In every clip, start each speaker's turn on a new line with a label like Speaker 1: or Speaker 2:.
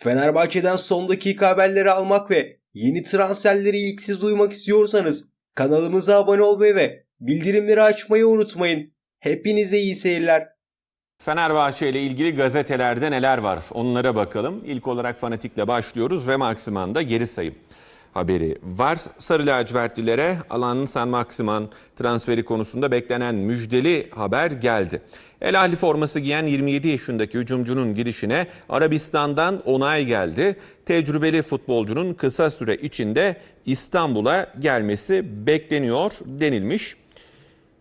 Speaker 1: Fenerbahçe'den son dakika haberleri almak ve yeni transferleri ilk siz duymak istiyorsanız kanalımıza abone olmayı ve bildirimleri açmayı unutmayın. Hepinize iyi seyirler.
Speaker 2: Fenerbahçe ile ilgili gazetelerde neler var onlara bakalım. İlk olarak Fanatik'le başlıyoruz ve Maksiman'da geri sayım haberi var. Sarı lacivertlilere Alan San Maksiman transferi konusunda beklenen müjdeli haber geldi. El Ahli forması giyen 27 yaşındaki hücumcunun girişine Arabistan'dan onay geldi. Tecrübeli futbolcunun kısa süre içinde İstanbul'a gelmesi bekleniyor denilmiş.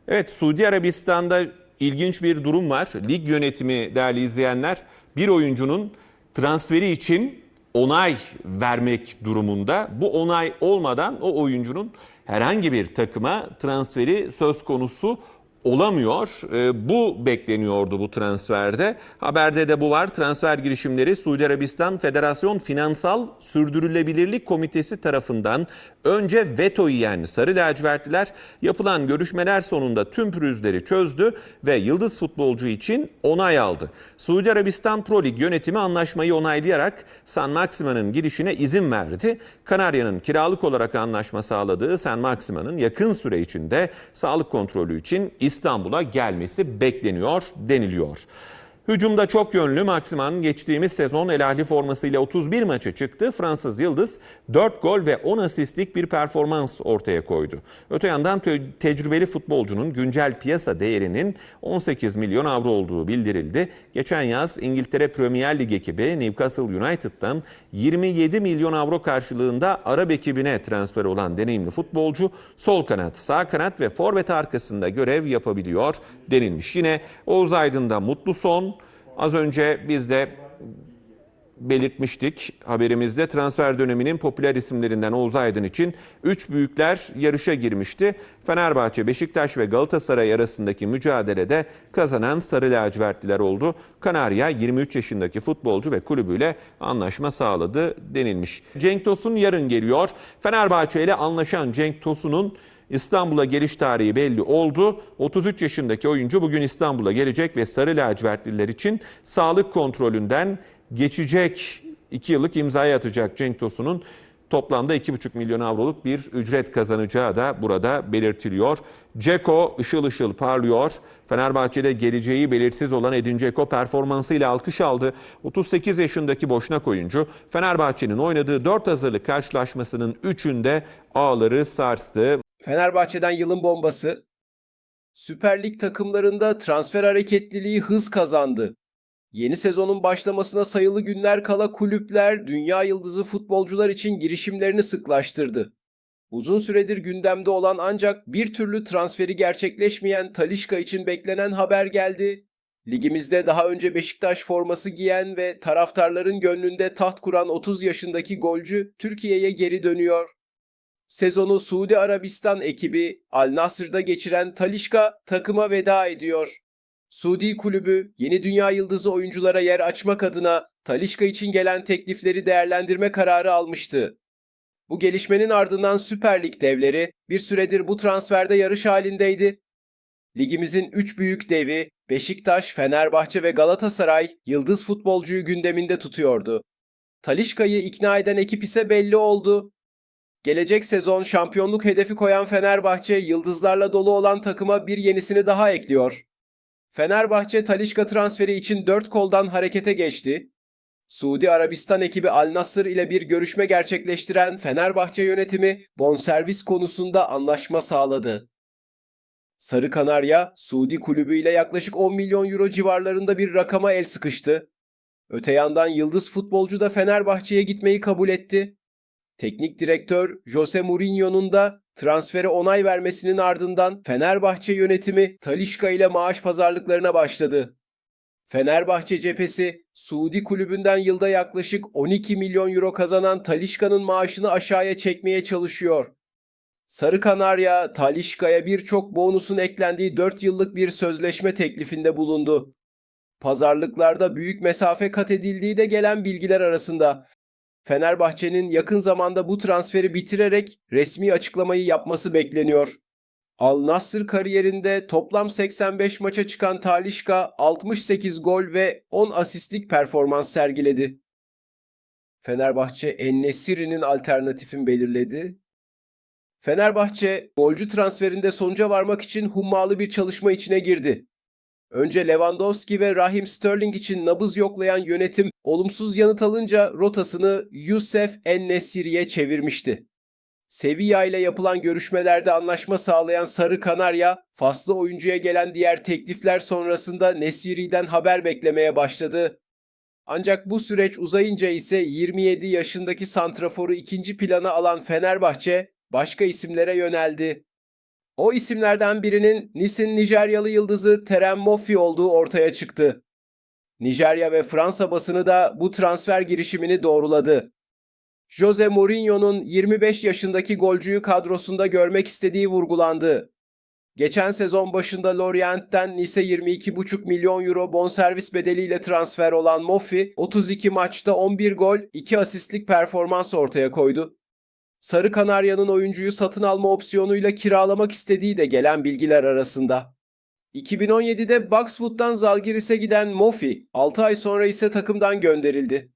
Speaker 2: Evet Suudi Arabistan'da ilginç bir durum var. Lig yönetimi değerli izleyenler bir oyuncunun transferi için onay vermek durumunda. Bu onay olmadan o oyuncunun herhangi bir takıma transferi söz konusu olamıyor. Ee, Bu bekleniyordu bu transferde. Haberde de bu var. Transfer girişimleri Suudi Arabistan Federasyon Finansal Sürdürülebilirlik Komitesi tarafından önce veto yiyen Sarı Lacivertliler yapılan görüşmeler sonunda tüm pürüzleri çözdü ve yıldız futbolcu için onay aldı. Suudi Arabistan Pro Lig yönetimi anlaşmayı onaylayarak San Maximan'ın girişine izin verdi. Kanarya'nın kiralık olarak anlaşma sağladığı San Maximan'ın yakın süre içinde sağlık kontrolü için İstanbul'a gelmesi bekleniyor deniliyor. Hücumda çok yönlü Maksiman geçtiğimiz sezon El Ahli formasıyla 31 maça çıktı. Fransız Yıldız 4 gol ve 10 asistlik bir performans ortaya koydu. Öte yandan te- tecrübeli futbolcunun güncel piyasa değerinin 18 milyon avro olduğu bildirildi. Geçen yaz İngiltere Premier Lig ekibi Newcastle United'dan 27 milyon avro karşılığında Arap ekibine transfer olan deneyimli futbolcu sol kanat, sağ kanat ve forvet arkasında görev yapabiliyor denilmiş. Yine Oğuz Aydın'da mutlu son. Az önce biz de belirtmiştik haberimizde transfer döneminin popüler isimlerinden Oğuz Aydın için 3 büyükler yarışa girmişti. Fenerbahçe, Beşiktaş ve Galatasaray arasındaki mücadelede kazanan Sarı Lacivertliler oldu. Kanarya 23 yaşındaki futbolcu ve kulübüyle anlaşma sağladı denilmiş. Cenk Tosun yarın geliyor. Fenerbahçe ile anlaşan Cenk Tosun'un İstanbul'a geliş tarihi belli oldu. 33 yaşındaki oyuncu bugün İstanbul'a gelecek ve Sarı Lacivertliler için sağlık kontrolünden geçecek 2 yıllık imzayı atacak Cenk Tosun'un toplamda 2,5 milyon avroluk bir ücret kazanacağı da burada belirtiliyor. Ceko ışıl ışıl parlıyor. Fenerbahçe'de geleceği belirsiz olan Edin Dzeko performansıyla alkış aldı. 38 yaşındaki boşnak oyuncu Fenerbahçe'nin oynadığı 4 hazırlık karşılaşmasının 3'ünde ağları sarstı.
Speaker 1: Fenerbahçe'den yılın bombası. Süper Lig takımlarında transfer hareketliliği hız kazandı. Yeni sezonun başlamasına sayılı günler kala kulüpler dünya yıldızı futbolcular için girişimlerini sıklaştırdı. Uzun süredir gündemde olan ancak bir türlü transferi gerçekleşmeyen Talişka için beklenen haber geldi. Ligimizde daha önce Beşiktaş forması giyen ve taraftarların gönlünde taht kuran 30 yaşındaki golcü Türkiye'ye geri dönüyor. Sezonu Suudi Arabistan ekibi Al Nasr'da geçiren Talişka takıma veda ediyor. Suudi kulübü yeni dünya yıldızı oyunculara yer açmak adına Talişka için gelen teklifleri değerlendirme kararı almıştı. Bu gelişmenin ardından Süper Lig devleri bir süredir bu transferde yarış halindeydi. Ligimizin üç büyük devi Beşiktaş, Fenerbahçe ve Galatasaray yıldız futbolcuyu gündeminde tutuyordu. Talişka'yı ikna eden ekip ise belli oldu. Gelecek sezon şampiyonluk hedefi koyan Fenerbahçe yıldızlarla dolu olan takıma bir yenisini daha ekliyor. Fenerbahçe Talişka transferi için dört koldan harekete geçti. Suudi Arabistan ekibi Al Nassr ile bir görüşme gerçekleştiren Fenerbahçe yönetimi bonservis konusunda anlaşma sağladı. Sarı Kanarya, Suudi kulübü ile yaklaşık 10 milyon euro civarlarında bir rakama el sıkıştı. Öte yandan yıldız futbolcu da Fenerbahçe'ye gitmeyi kabul etti. Teknik direktör Jose Mourinho'nun da transfere onay vermesinin ardından Fenerbahçe yönetimi Talişka ile maaş pazarlıklarına başladı. Fenerbahçe cephesi Suudi kulübünden yılda yaklaşık 12 milyon euro kazanan Talişka'nın maaşını aşağıya çekmeye çalışıyor. Sarı Kanarya, Talişka'ya birçok bonusun eklendiği 4 yıllık bir sözleşme teklifinde bulundu. Pazarlıklarda büyük mesafe kat edildiği de gelen bilgiler arasında. Fenerbahçe'nin yakın zamanda bu transferi bitirerek resmi açıklamayı yapması bekleniyor. Al Nassr kariyerinde toplam 85 maça çıkan Talişka 68 gol ve 10 asistlik performans sergiledi. Fenerbahçe Ennesiri'nin alternatifini belirledi. Fenerbahçe golcü transferinde sonuca varmak için hummalı bir çalışma içine girdi. Önce Lewandowski ve Raheem Sterling için nabız yoklayan yönetim olumsuz yanıt alınca rotasını Youssef En-Nesyri'ye çevirmişti. Sevilla ile yapılan görüşmelerde anlaşma sağlayan Sarı Kanarya, faslı oyuncuya gelen diğer teklifler sonrasında Nesiri'den haber beklemeye başladı. Ancak bu süreç uzayınca ise 27 yaşındaki santraforu ikinci plana alan Fenerbahçe başka isimlere yöneldi. O isimlerden birinin Nice'in Nijeryalı yıldızı Terem Moffi olduğu ortaya çıktı. Nijerya ve Fransa basını da bu transfer girişimini doğruladı. Jose Mourinho'nun 25 yaşındaki golcüyü kadrosunda görmek istediği vurgulandı. Geçen sezon başında Lorient'ten Nice 22,5 milyon euro bonservis bedeliyle transfer olan Moffi, 32 maçta 11 gol, 2 asistlik performans ortaya koydu. Sarı Kanarya'nın oyuncuyu satın alma opsiyonuyla kiralamak istediği de gelen bilgiler arasında. 2017'de Buckswood'dan Zalgiris'e giden Moffi, 6 ay sonra ise takımdan gönderildi.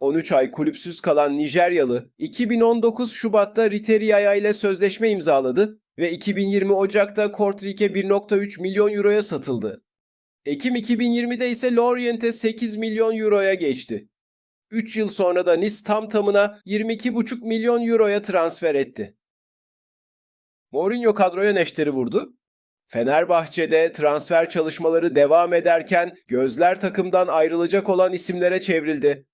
Speaker 1: 13 ay kulüpsüz kalan Nijeryalı, 2019 Şubat'ta Riteriaya ile sözleşme imzaladı ve 2020 Ocak'ta Kortrik'e 1.3 milyon euroya satıldı. Ekim 2020'de ise Lorient'e 8 milyon euroya geçti. 3 yıl sonra da Nice tam tamına 22,5 milyon euroya transfer etti. Mourinho kadroya neşteri vurdu. Fenerbahçe'de transfer çalışmaları devam ederken gözler takımdan ayrılacak olan isimlere çevrildi.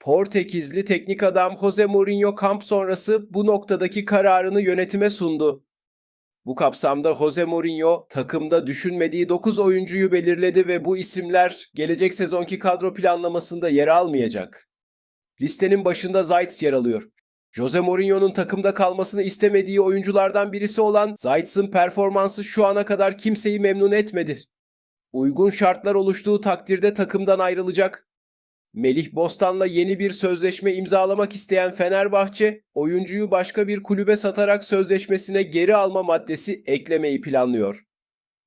Speaker 1: Portekizli teknik adam Jose Mourinho kamp sonrası bu noktadaki kararını yönetime sundu. Bu kapsamda Jose Mourinho takımda düşünmediği 9 oyuncuyu belirledi ve bu isimler gelecek sezonki kadro planlamasında yer almayacak. Listenin başında Zayt yer alıyor. Jose Mourinho'nun takımda kalmasını istemediği oyunculardan birisi olan Zayt'sın performansı şu ana kadar kimseyi memnun etmedi. Uygun şartlar oluştuğu takdirde takımdan ayrılacak. Melih Bostan'la yeni bir sözleşme imzalamak isteyen Fenerbahçe, oyuncuyu başka bir kulübe satarak sözleşmesine geri alma maddesi eklemeyi planlıyor.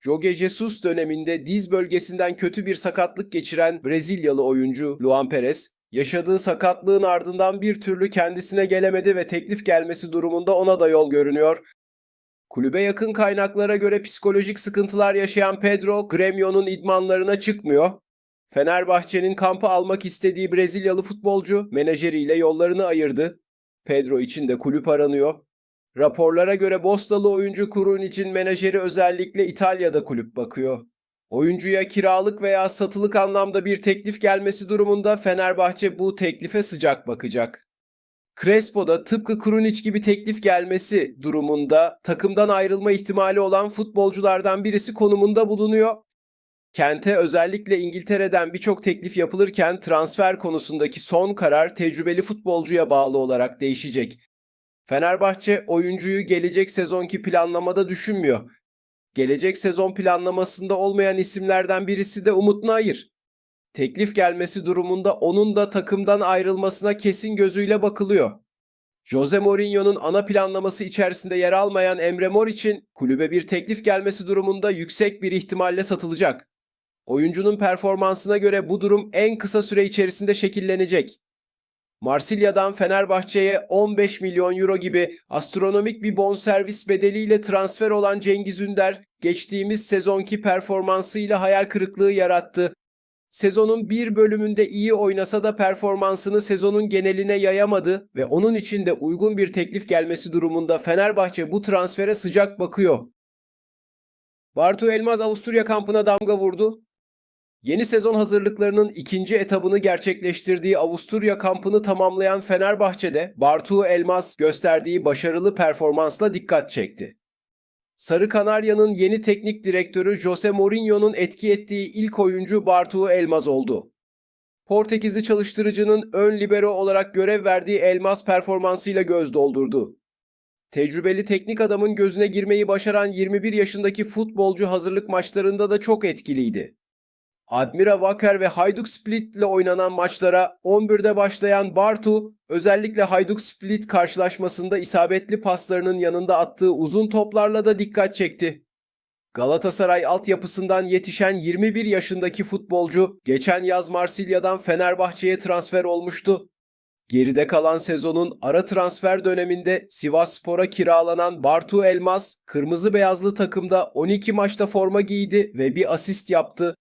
Speaker 1: Jorge Jesus döneminde diz bölgesinden kötü bir sakatlık geçiren Brezilyalı oyuncu Luan Perez, yaşadığı sakatlığın ardından bir türlü kendisine gelemedi ve teklif gelmesi durumunda ona da yol görünüyor. Kulübe yakın kaynaklara göre psikolojik sıkıntılar yaşayan Pedro, Gremio'nun idmanlarına çıkmıyor. Fenerbahçe'nin kampı almak istediği Brezilyalı futbolcu menajeriyle yollarını ayırdı. Pedro için de kulüp aranıyor. Raporlara göre Bostalı oyuncu Kurun için menajeri özellikle İtalya'da kulüp bakıyor. Oyuncuya kiralık veya satılık anlamda bir teklif gelmesi durumunda Fenerbahçe bu teklife sıcak bakacak. Crespo da tıpkı Krunic gibi teklif gelmesi durumunda takımdan ayrılma ihtimali olan futbolculardan birisi konumunda bulunuyor. Kente özellikle İngiltere'den birçok teklif yapılırken transfer konusundaki son karar tecrübeli futbolcuya bağlı olarak değişecek. Fenerbahçe oyuncuyu gelecek sezonki planlamada düşünmüyor. Gelecek sezon planlamasında olmayan isimlerden birisi de Umut Nayır. Teklif gelmesi durumunda onun da takımdan ayrılmasına kesin gözüyle bakılıyor. Jose Mourinho'nun ana planlaması içerisinde yer almayan Emre Mor için kulübe bir teklif gelmesi durumunda yüksek bir ihtimalle satılacak. Oyuncunun performansına göre bu durum en kısa süre içerisinde şekillenecek. Marsilya'dan Fenerbahçe'ye 15 milyon euro gibi astronomik bir bonservis bedeliyle transfer olan Cengiz Ünder, geçtiğimiz sezonki performansıyla hayal kırıklığı yarattı. Sezonun bir bölümünde iyi oynasa da performansını sezonun geneline yayamadı ve onun için de uygun bir teklif gelmesi durumunda Fenerbahçe bu transfere sıcak bakıyor. Bartu Elmaz Avusturya kampına damga vurdu. Yeni sezon hazırlıklarının ikinci etabını gerçekleştirdiği Avusturya kampını tamamlayan Fenerbahçe'de Bartu Elmas gösterdiği başarılı performansla dikkat çekti. Sarı Kanarya'nın yeni teknik direktörü Jose Mourinho'nun etki ettiği ilk oyuncu Bartu Elmas oldu. Portekizli çalıştırıcının ön libero olarak görev verdiği Elmas performansıyla göz doldurdu. Tecrübeli teknik adamın gözüne girmeyi başaran 21 yaşındaki futbolcu hazırlık maçlarında da çok etkiliydi. Admira Wacker ve Hajduk Split ile oynanan maçlara 11'de başlayan Bartu özellikle Hajduk Split karşılaşmasında isabetli paslarının yanında attığı uzun toplarla da dikkat çekti. Galatasaray altyapısından yetişen 21 yaşındaki futbolcu geçen yaz Marsilya'dan Fenerbahçe'ye transfer olmuştu. Geride kalan sezonun ara transfer döneminde Sivasspor'a kiralanan Bartu Elmas, kırmızı beyazlı takımda 12 maçta forma giydi ve bir asist yaptı.